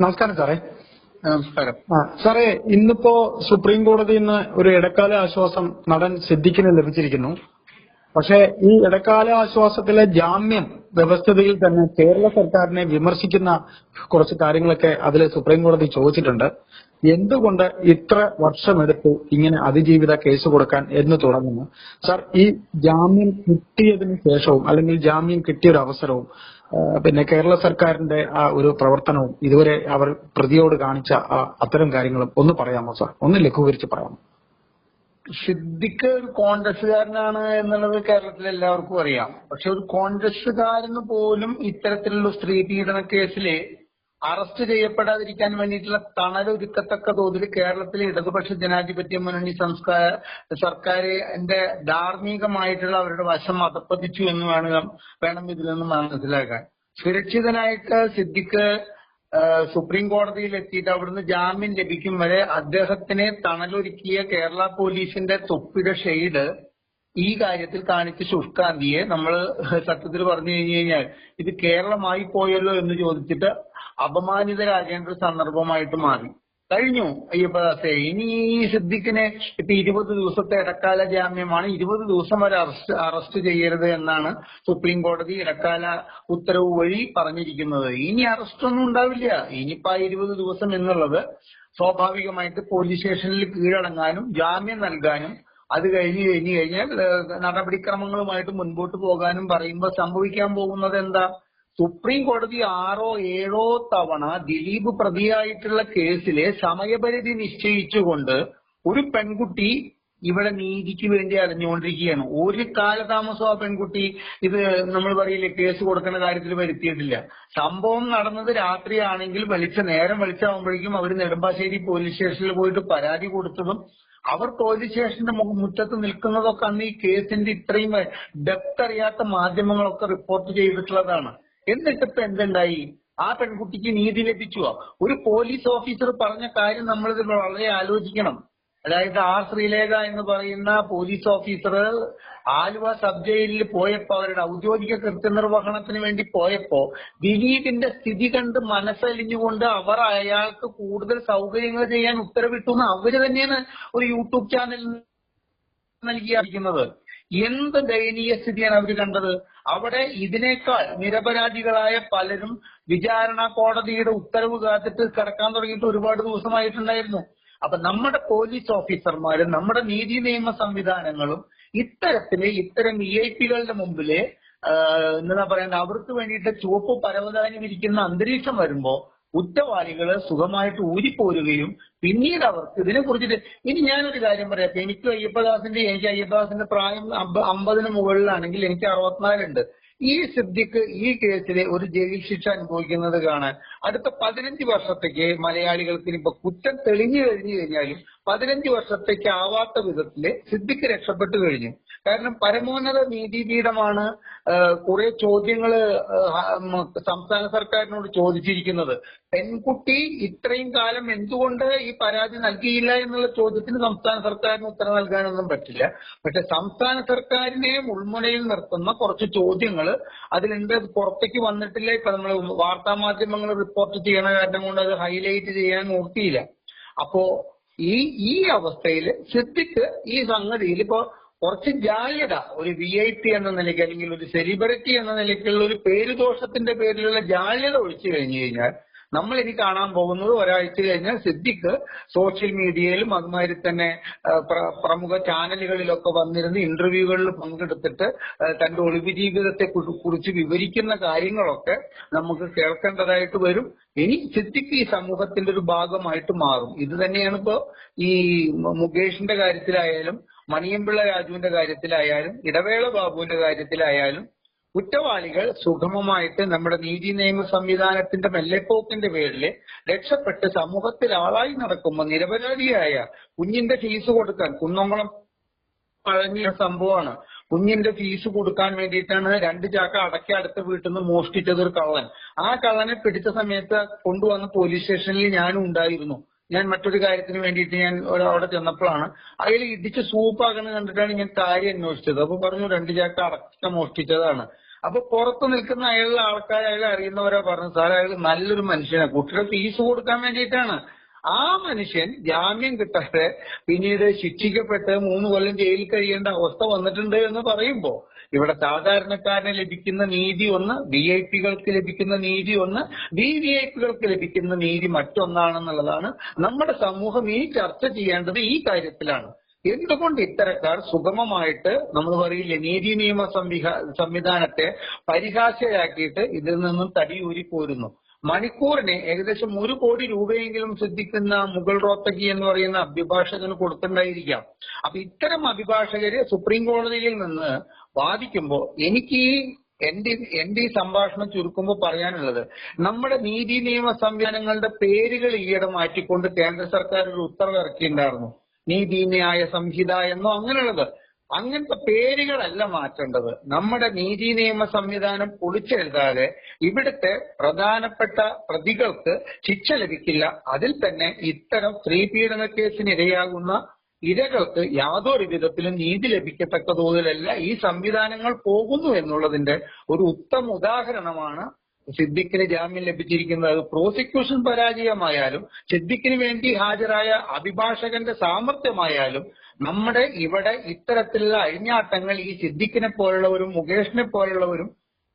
നമസ്കാരം സാറേ. നമസ്കാരം. സാറേ ഇന്നിപ്പോ സുപ്രീം കോടതിയിൽ നിന്ന് ഒരു ഇടക്കാല ആശ്വാസം നടൻ സിദ്ദിഖിന് ലഭിച്ചിരിക്കുന്നു. പക്ഷേ ഈ ഇടക്കാല ആശ്വാസത്തിലെ ജാമ്യം വ്യവസ്ഥതയിൽ തന്നെ കേരള സർക്കാരിനെ വിമർശിക്കുന്ന കുറച്ച് കാര്യങ്ങളൊക്കെ അതിൽ സുപ്രീം കോടതി ചോദിച്ചിട്ടുണ്ട്. എന്തുകൊണ്ട് ഇത്ര വർഷമെടുത്തു ഇങ്ങനെ അതിജീവിത കേസ് കൊടുക്കാൻ എന്ന് തുടങ്ങുന്നു? സാർ ഈ ജാമ്യം കിട്ടിയതിനു ശേഷവും അല്ലെങ്കിൽ ജാമ്യം കിട്ടിയ ഒരു അവസരവും പിന്നെ കേരള സർക്കാരിന്റെ ആ ഒരു പ്രവർത്തനവും ഇതുവരെ അവർ പ്രതിയോട് കാണിച്ച ആ അത്തരം കാര്യങ്ങളും ഒന്ന് പറയാമോ സാർ? ഒന്ന് ലഘൂകരിച്ച് പറയാമോ? സിദ്ദിഖ് ഒരു കോൺഗ്രസ്സുകാരനാണ് എന്നുള്ളത് കേരളത്തിലെ എല്ലാവർക്കും അറിയാം. പക്ഷെ ഒരു കോൺഗ്രസ്സുകാരന് പോലും ഇത്തരത്തിലുള്ള സ്ത്രീ പീഡന കേസിൽ അറസ്റ്റ് ചെയ്യപ്പെടാതിരിക്കാൻ വേണ്ടിയിട്ടുള്ള തണലൊരുക്കത്തക്ക തോതിൽ കേരളത്തിലെ ഇടതുപക്ഷ ജനാധിപത്യ മുന്നണി സംസ്കാര സർക്കാരിന്റെ ധാർമ്മികമായിട്ടുള്ള അവരുടെ വശം അതപ്പതിച്ചു എന്ന് വേണം വേണം ഇതിൽ നിന്ന് മനസ്സിലാക്കാൻ. സുരക്ഷിതനായിട്ട് സിദ്ദിഖ് സുപ്രീം കോടതിയിൽ എത്തിയിട്ട് അവിടുന്ന് ജാമ്യം ലഭിക്കും വരെ അദ്ദേഹത്തിനെ തണലൊരുക്കിയ കേരള പോലീസിന്റെ തൊപ്പിയുടെ ഷെയ്ഡ് ഈ കാര്യത്തിൽ കാണിച്ച ശുഷ്കാന്തിയെ നമ്മൾ സത്യത്തിൽ പറഞ്ഞു കഴിഞ്ഞു കഴിഞ്ഞാൽ ഇത് കേരളമായി പോയല്ലോ എന്ന് ചോദിച്ചിട്ട് അപമാനിതരാകേണ്ട ഒരു സന്ദർഭമായിട്ട് മാറി. കഴിഞ്ഞു അയ്യപ്പദാസെ ഇനി ഈ സിദ്ദിഖിനെ ഇപ്പൊ ഇരുപത് ദിവസത്തെ ഇടക്കാല ജാമ്യമാണ്. ഇരുപത് ദിവസം വരെ അറസ്റ്റ് അറസ്റ്റ് ചെയ്യരുത് എന്നാണ് സുപ്രീം കോടതി ഇടക്കാല ഉത്തരവ് വഴി പറഞ്ഞിരിക്കുന്നത്. ഇനി അറസ്റ്റ് ഒന്നും ഉണ്ടാവില്ല. ഇനിയിപ്പോ ആ ഇരുപത് ദിവസം എന്നുള്ളത് സ്വാഭാവികമായിട്ട് പോലീസ് സ്റ്റേഷനിൽ കീഴടങ്ങാനും ജാമ്യം നൽകാനും അത് കഴിഞ്ഞ് കഴിഞ്ഞ് കഴിഞ്ഞാൽ നടപടിക്രമങ്ങളുമായിട്ട് മുൻപോട്ട് പോകാനും പറയുമ്പോൾ സംഭവിക്കാൻ പോകുന്നത് എന്താ? സുപ്രീം കോടതി ആറോ ഏഴോ തവണ ദിലീപ് പ്രതിയായിട്ടുള്ള കേസിലെ സമയപരിധി നിശ്ചയിച്ചുകൊണ്ട് ഒരു പെൺകുട്ടി ഇവിടെ നീതിക്ക് വേണ്ടി അറിഞ്ഞുകൊണ്ടിരിക്കുകയാണ് ഒരു കാലതാമസം ആ പെൺകുട്ടി ഇത് നമ്മൾ പറയില്ലേ കേസ് കൊടുക്കുന്ന കാര്യത്തിൽ വരുത്തിയിട്ടില്ല. സംഭവം നടന്നത് രാത്രിയാണെങ്കിൽ വെളിച്ച നേരം വെളിച്ചാവുമ്പോഴേക്കും അവർ നെടുമ്പാശ്ശേരി പോലീസ് സ്റ്റേഷനിൽ പോയിട്ട് പരാതി കൊടുത്തതും അവർ പോലീസ് സ്റ്റേഷന്റെ മുറ്റത്ത് നിൽക്കുന്നതൊക്കെ അന്ന് ഈ കേസിന്റെ ഇത്രയും ഡെപ്ത് അറിയാത്ത മാധ്യമങ്ങളൊക്കെ റിപ്പോർട്ട് ചെയ്തിട്ടുള്ളതാണ്. എന്നിട്ട് ഇപ്പൊ എന്തുണ്ടായി? ആ പെൺകുട്ടിക്ക് നീതി ലഭിച്ചുവോ? ഒരു പോലീസ് ഓഫീസർ പറഞ്ഞ കാര്യം നമ്മൾ നമ്മളിത് വളരെ ആലോചിക്കണം. അതായത് ആർ ശ്രീലേഖ എന്ന് പറയുന്ന പോലീസ് ഓഫീസർ ആലുവ സബ് ജയിലിൽ പോയപ്പോ അവരുടെ ഔദ്യോഗിക കൃത്യനിർവഹണത്തിന് വേണ്ടി പോയപ്പോ ദിലീപിന്റെ സ്ഥിതി കണ്ട് മനസ്സലിഞ്ഞുകൊണ്ട് അവർ അയാൾക്ക് കൂടുതൽ സൗകര്യങ്ങൾ ചെയ്യാൻ ഉത്തരവിട്ടു എന്ന് അവർ തന്നെയാണ് ഒരു യൂട്യൂബ് ചാനൽ നൽകിയിരിക്കുന്നത്. എന്ത് ദയനീയ സ്ഥിതിയാണ് അവർ കണ്ടത്? അവിടെ ഇതിനേക്കാൾ നിരപരാധികളായ പലരും വിചാരണ കോടതിയുടെ ഉത്തരവ് കാത്തിട്ട് കിടക്കാൻ തുടങ്ങിയിട്ട് ഒരുപാട് ദിവസമായിട്ടുണ്ടായിരുന്നു. അപ്പൊ നമ്മുടെ പോലീസ് ഓഫീസർമാരും നമ്മുടെ നീതി നിയമ സംവിധാനങ്ങളും ഇത്തരത്തിൽ ഇത്തരം വി ഐ പികളുടെ മുമ്പിൽ എന്താ പറയുന്നത് അവർക്ക് വേണ്ടിയിട്ട് ചുവപ്പ് പരവതാനി വിരിക്കുന്ന അന്തരീക്ഷം വരുമ്പോ കുറ്റവാളികൾ സുഖമായിട്ട് ഊരിപ്പോരുകയും പിന്നീട് അവർക്ക് ഇതിനെ കുറിച്ചിട്ട് ഇനി ഞാനൊരു കാര്യം പറയാം. എനിക്ക് അയ്യപ്പദാസിന്റെ എനിക്ക് അയ്യപ്പദാസിന്റെ പ്രായം അമ്പ- അമ്പതിന് മുകളിലാണെങ്കിൽ എനിക്ക് അറുപത്തിനാലുണ്ട്. ഈ സിദ്ദിഖ് ഈ കേസിൽ ഒരു ജയിൽ ശിക്ഷ അനുഭവിക്കുന്നത് കാണാൻ അടുത്ത പതിനഞ്ച് വർഷത്തേക്ക് മലയാളികൾക്ക് ഇനിയിപ്പോ കുറ്റം തെളിഞ്ഞു കഴിഞ്ഞു കഴിഞ്ഞാലും പതിനഞ്ച് വർഷത്തേക്ക് ആവാത്ത വിധത്തിൽ സിദ്ദിഖ് രക്ഷപ്പെട്ടു കഴിഞ്ഞു. കാരണം പരമോന്നത നീതിപീഠമാണ് കുറെ ചോദ്യങ്ങൾ സംസ്ഥാന സർക്കാരിനോട് ചോദിച്ചിരിക്കുന്നത്. പെൺകുട്ടി ഇത്രയും കാലം എന്തുകൊണ്ട് ഈ പരാതി നൽകിയില്ല എന്നുള്ള ചോദ്യത്തിന് സംസ്ഥാന സർക്കാരിന് ഉത്തരം നൽകാനൊന്നും പറ്റില്ല. പക്ഷെ സംസ്ഥാന സർക്കാരിനെ മുൾമുനയിൽ നിർത്തുന്ന കുറച്ച് ചോദ്യങ്ങൾ അതിലെന്ത് അത് പുറത്തേക്ക് വന്നിട്ടില്ല. ഇപ്പൊ നമ്മൾ വാർത്താ മാധ്യമങ്ങൾ റിപ്പോർട്ട് ചെയ്യണ കാരണം കൊണ്ട് അത് ഹൈലൈറ്റ് ചെയ്യാൻ നോക്കിയില്ല. അപ്പോ ഈ ഈ അവസ്ഥയിൽ സിദ്ദിഖ് ഈ സംഗതിയിൽ ഇപ്പോ കുറച്ച് ജാള്യത ഒരു വി ഐ പി എന്ന നിലയ്ക്ക് അല്ലെങ്കിൽ ഒരു സെലിബ്രിറ്റി എന്ന നിലയ്ക്കുള്ള ഒരു പേരുദോഷത്തിന്റെ പേരിലുള്ള ജാള്യത ഒഴിച്ചു കഴിഞ്ഞു കഴിഞ്ഞാൽ നമ്മൾ ഇനി കാണാൻ പോകുന്നത് ഒരാഴ്ച കഴിഞ്ഞാൽ സിദ്ദിഖ് സോഷ്യൽ മീഡിയയിലും അതുമാതിരി തന്നെ പ്രമുഖ ചാനലുകളിലൊക്കെ വന്നിരുന്ന് ഇന്റർവ്യൂകളിൽ പങ്കെടുത്തിട്ട് തന്റെ ഒളിവ് ജീവിതത്തെ കുറി- കുറിച്ച് വിവരിക്കുന്ന കാര്യങ്ങളൊക്കെ നമുക്ക് കേൾക്കേണ്ടതായിട്ട് വരും. ഇനി സിദ്ദിഖ് ഈ സമൂഹത്തിന്റെ ഒരു ഭാഗമായിട്ട് മാറും. ഇത് തന്നെയാണ് ഇപ്പോ ഈ മുകേഷിന്റെ കാര്യത്തിലായാലും മണിയമ്പിള്ള രാജുവിന്റെ കാര്യത്തിലായാലും ഇടവേള ബാബുവിന്റെ കാര്യത്തിലായാലും കുറ്റവാളികൾ സുഗമമായിട്ട് നമ്മുടെ നീതി നിയമ സംവിധാനത്തിന്റെ മെല്ലെപ്പോക്കിന്റെ പേരിൽ രക്ഷപ്പെട്ട് സമൂഹത്തിൽ ആളായി നടക്കുമ്പോൾ നിരപരാധിയായ കുഞ്ഞിന്റെ ഫീസ് കൊടുക്കാൻ കുന്നംകുളം പഴഞ്ഞ സംഭവമാണ്. കുഞ്ഞിന്റെ ഫീസ് കൊടുക്കാൻ വേണ്ടിയിട്ടാണ് രണ്ട് ചാക്ക അടക്കി അടുത്ത വീട്ടിൽ നിന്ന് മോഷ്ടിച്ചത് ഒരു കള്ളൻ. ആ കള്ളനെ പിടിച്ച സമയത്ത് കൊണ്ടുവന്ന പോലീസ് സ്റ്റേഷനിൽ ഞാനും ഉണ്ടായിരുന്നു. ഞാൻ മറ്റൊരു കാര്യത്തിന് വേണ്ടിയിട്ട് ഞാൻ അവിടെ ചെന്നപ്പോഴാണ് അതിൽ ഇടിച്ച് സൂപ്പാകണ കണ്ടിട്ടാണ് ഞാൻ കാര്യം അന്വേഷിച്ചത്. അപ്പൊ പറഞ്ഞു രണ്ട് ചാക്ക അടക്കം മോഷ്ടിച്ചതാണ്. അപ്പൊ പുറത്ത് നിൽക്കുന്ന അയാളുടെ ആൾക്കാർ അയാൾ അറിയുന്നവരെ പറഞ്ഞു സാർ അയാൾ നല്ലൊരു മനുഷ്യനാണ് കുട്ടിയുടെ ഫീസ് കൊടുക്കാൻ വേണ്ടിയിട്ടാണ്. ആ മനുഷ്യൻ ജാമ്യം കിട്ടാതെ പിന്നീട് ശിക്ഷിക്കപ്പെട്ട് മൂന്ന് കൊല്ലം ജയിലിൽ കഴിയേണ്ട അവസ്ഥ വന്നിട്ടുണ്ട് എന്ന് പറയുമ്പോ ഇവിടെ സാധാരണക്കാരന് ലഭിക്കുന്ന നീതി ഒന്ന് വി ഐ പികൾക്ക് ലഭിക്കുന്ന നീതി ഒന്ന് വി വി ഐ പികൾക്ക് ലഭിക്കുന്ന നീതി മറ്റൊന്നാണെന്നുള്ളതാണ് നമ്മുടെ സമൂഹം ഈ ചർച്ച ചെയ്യേണ്ടത് ഈ കാര്യത്തിലാണ്. എന്തുകൊണ്ട് ഇത്തരക്കാർ സുഗമമായിട്ട് നമ്മൾ പറയില്ലേ നീതി നിയമ സംവിധാ സംവിധാനത്തെ പരിഹാസ്യരാക്കിയിട്ട് ഇതിൽ നിന്നും തടിയൂരി പോരുന്നു മണിക്കൂറിന് ഏകദേശം ഒരു കോടി രൂപയെങ്കിലും സിദ്ധിക്കുന്ന മുഗൾ റോത്തകി എന്ന് പറയുന്ന അഭിഭാഷകന് കൊടുത്തിട്ടുണ്ടായിരിക്കാം. അപ്പൊ ഇത്തരം അഭിഭാഷകരെ സുപ്രീം കോടതിയിൽ നിന്ന് വാദിക്കുമ്പോൾ എനിക്ക് എന്റെ എന്റെ ഈ സംഭാഷണം ചുരുക്കുമ്പോൾ പറയാനുള്ളത് നമ്മുടെ നീതി നിയമ സംവിധാനങ്ങളുടെ പേരുകൾ ഈയിടെ മാറ്റിക്കൊണ്ട് കേന്ദ്ര സർക്കാർ ഒരു ഉത്തരവ് ഇറക്കിയിട്ടുണ്ടായിരുന്നു. നീതി ന്യായ സംഹിത എന്നോ അങ്ങനെയുള്ളത്. അങ്ങനത്തെ പേരുകളല്ല മാറ്റേണ്ടത്. നമ്മുടെ നീതി നിയമ സംവിധാനം പൊളിച്ചെഴുതാതെ ഇവിടുത്തെ പ്രധാനപ്പെട്ട പ്രതികൾക്ക് ശിക്ഷ ലഭിക്കില്ല. അതിൽ തന്നെ ഇത്തരം സ്ത്രീ പീഡന കേസിന് ഇരയാകുന്ന ഇരകൾക്ക് യാതൊരു വിധത്തിലും നീതി ലഭിക്കത്തക്ക തോതിലല്ല ഈ സംവിധാനങ്ങൾ പോകുന്നു എന്നുള്ളതിന്റെ ഒരു ഉത്തമ ഉദാഹരണമാണ് സിദ്ദിഖിന് ജാമ്യം ലഭിച്ചിരിക്കുന്നത്. പ്രോസിക്യൂഷൻ പരാജയമായാലും സിദ്ദിഖിന് വേണ്ടി ഹാജരായ അഭിഭാഷകന്റെ സാമർത്ഥ്യമായാലും നമ്മുടെ ഇവിടെ ഇത്തരത്തിലുള്ള അഴിഞ്ഞാട്ടങ്ങൾ ഈ സിദ്ദിഖിനെ പോലുള്ളവരും മുകേഷിനെ പോലുള്ളവരും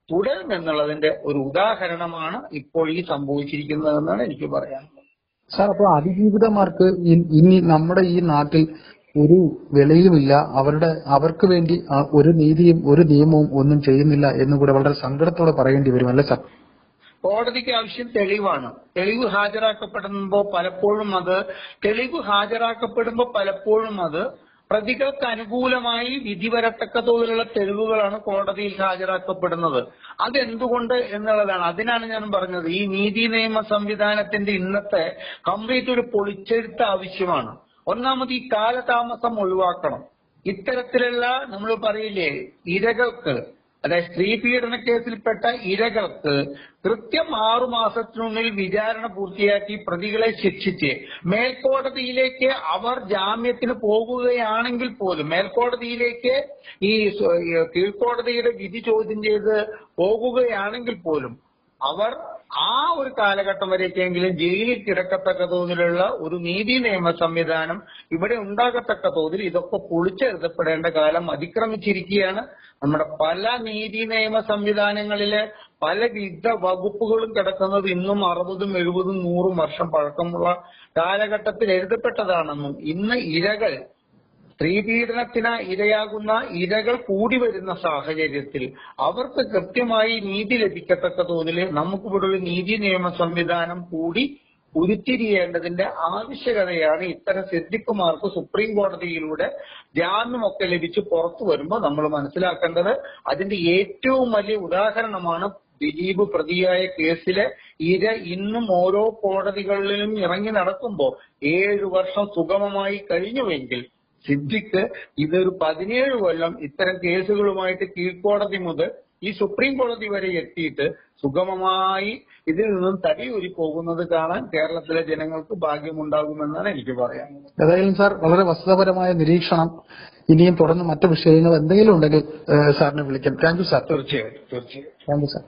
തുടരും എന്നുള്ളതിന്റെ ഒരു ഉദാഹരണമാണ് ഇപ്പോൾ ഈ സംഭവിച്ചിരിക്കുന്നതെന്നാണ് എനിക്ക് പറയാനുള്ളത് സാർ അപ്പൊ അതിജീവിതമാർക്ക് ഇനി നമ്മുടെ ഈ നാട്ടിൽ ഒരു വിലയുമില്ല അവരുടെ അവർക്ക് വേണ്ടി ഒരു നീതിയും ഒരു നിയമവും ഒന്നും ചെയ്യുന്നില്ല എന്നുകൂടെ വളരെ സങ്കടത്തോടെ പറയേണ്ടി വരും അല്ലേ സാർ? കോടതിക്ക് ആവശ്യം തെളിവാണ്. തെളിവ് ഹാജരാക്കപ്പെടുമ്പോൾ പലപ്പോഴും അത് തെളിവ് ഹാജരാക്കപ്പെടുമ്പോൾ പലപ്പോഴും അത് പ്രതികൾക്ക് അനുകൂലമായി വിധി വരത്തക്ക തോതിലുള്ള തെളിവുകളാണ് കോടതിയിൽ ഹാജരാക്കപ്പെടുന്നത്. അതെന്തുകൊണ്ട് എന്നുള്ളതാണ്. അതിനാണ് ഞാൻ പറഞ്ഞത്. ഈ നീതി നിയമ സംവിധാനത്തിന്റെ ഇന്നത്തെ കംപ്ലീറ്റ് ഒരു പൊളിച്ചെഴുത്ത് ആവശ്യമാണ്. ഒന്നാമത് ഈ കാലതാമസം ഒഴിവാക്കണം. ഇത്തരത്തിലുള്ള നമ്മൾ പറയില്ലേ ഇരകൾക്ക് അതായത് സ്ത്രീ പീഡന കേസിൽപ്പെട്ട ഇരകൾക്ക് കൃത്യം ആറു മാസത്തിനുള്ളിൽ വിചാരണ പൂർത്തിയാക്കി പ്രതികളെ ശിക്ഷിച്ച് മേൽക്കോടതിയിലേക്ക് അവർ ജാമ്യത്തിന് പോകുകയാണെങ്കിൽ പോലും മേൽക്കോടതിയിലേക്ക് ഈ കീഴ്ക്കോടതിയുടെ വിധി ചോദ്യം ചെയ്ത് പോകുകയാണെങ്കിൽ പോലും അവർ ആ ഒരു കാലഘട്ടം വരേക്കെങ്കിലും ജയിലിൽ കിടക്കത്തക്ക തോതിലുള്ള ഒരു നീതി നിയമ സംവിധാനം ഇവിടെ ഉണ്ടാകത്തക്ക തോതിൽ ഇതൊക്കെ പൊളിച്ചെഴുതപ്പെടേണ്ട കാലം അതിക്രമിച്ചിരിക്കുകയാണ്. നമ്മുടെ പല നീതി നിയമ സംവിധാനങ്ങളിലെ പലവിധ വകുപ്പുകളും കിടക്കുന്നത് ഇന്നും അറുപതും എഴുപതും നൂറും വർഷം പഴക്കമുള്ള കാലഘട്ടത്തിൽ എഴുതപ്പെട്ടതാണെന്നും ഇന്ന് ഇരകൾ സ്ത്രീപീഡനത്തിന് ഇരയാകുന്ന ഇരകൾ കൂടി വരുന്ന സാഹചര്യത്തിൽ അവർക്ക് കൃത്യമായി നീതി ലഭിക്കത്തക്ക തോതിൽ നമുക്കിവിടെ ഒരു നീതി നിയമ സംവിധാനം കൂടി ഉരുത്തിരിയേണ്ടതിന്റെ ആവശ്യകതയാണ് ഇത്തരം സിദ്ധിക്കുമാർക്ക് സുപ്രീം കോടതിയിലൂടെ ജാമ്യമൊക്കെ ലഭിച്ച് പുറത്തു വരുമ്പോൾ നമ്മൾ മനസ്സിലാക്കേണ്ടത് അതിന്റെ ഏറ്റവും വലിയ ഉദാഹരണമാണ് ദിലീപ് പ്രതിയായ കേസിലെ ഇര ഇന്നും ഓരോ കോടതികളിലും ഇറങ്ങി നടക്കുമ്പോൾ ഏഴു വർഷം സുഗമമായി കഴിഞ്ഞുവെങ്കിൽ സിദ്ദിഖ് ഇതൊരു പതിനേഴ് കൊല്ലം ഇത്തരം കേസുകളുമായിട്ട് കീഴ്ക്കോടതി മുതൽ ഈ സുപ്രീം കോടതി വരെ എത്തിയിട്ട് സുഗമമായി ഇതിൽ നിന്നും തടിയൂരി പോകുന്നത് കാണാൻ കേരളത്തിലെ ജനങ്ങൾക്ക് ഭാഗ്യമുണ്ടാകുമെന്നാണ് എനിക്ക് പറയാനുള്ളത് ഏതായാലും സാർ വളരെ വസ്തുതാപരമായ നിരീക്ഷണം ഇനിയും തുടർന്ന് മറ്റു വിഷയങ്ങൾ എന്തെങ്കിലും ഉണ്ടെങ്കിൽ സാറിനെ വിളിക്കാം. Thank you sir. തീർച്ചയായിട്ടും തീർച്ചയായിട്ടും താങ്ക് യു സാർ.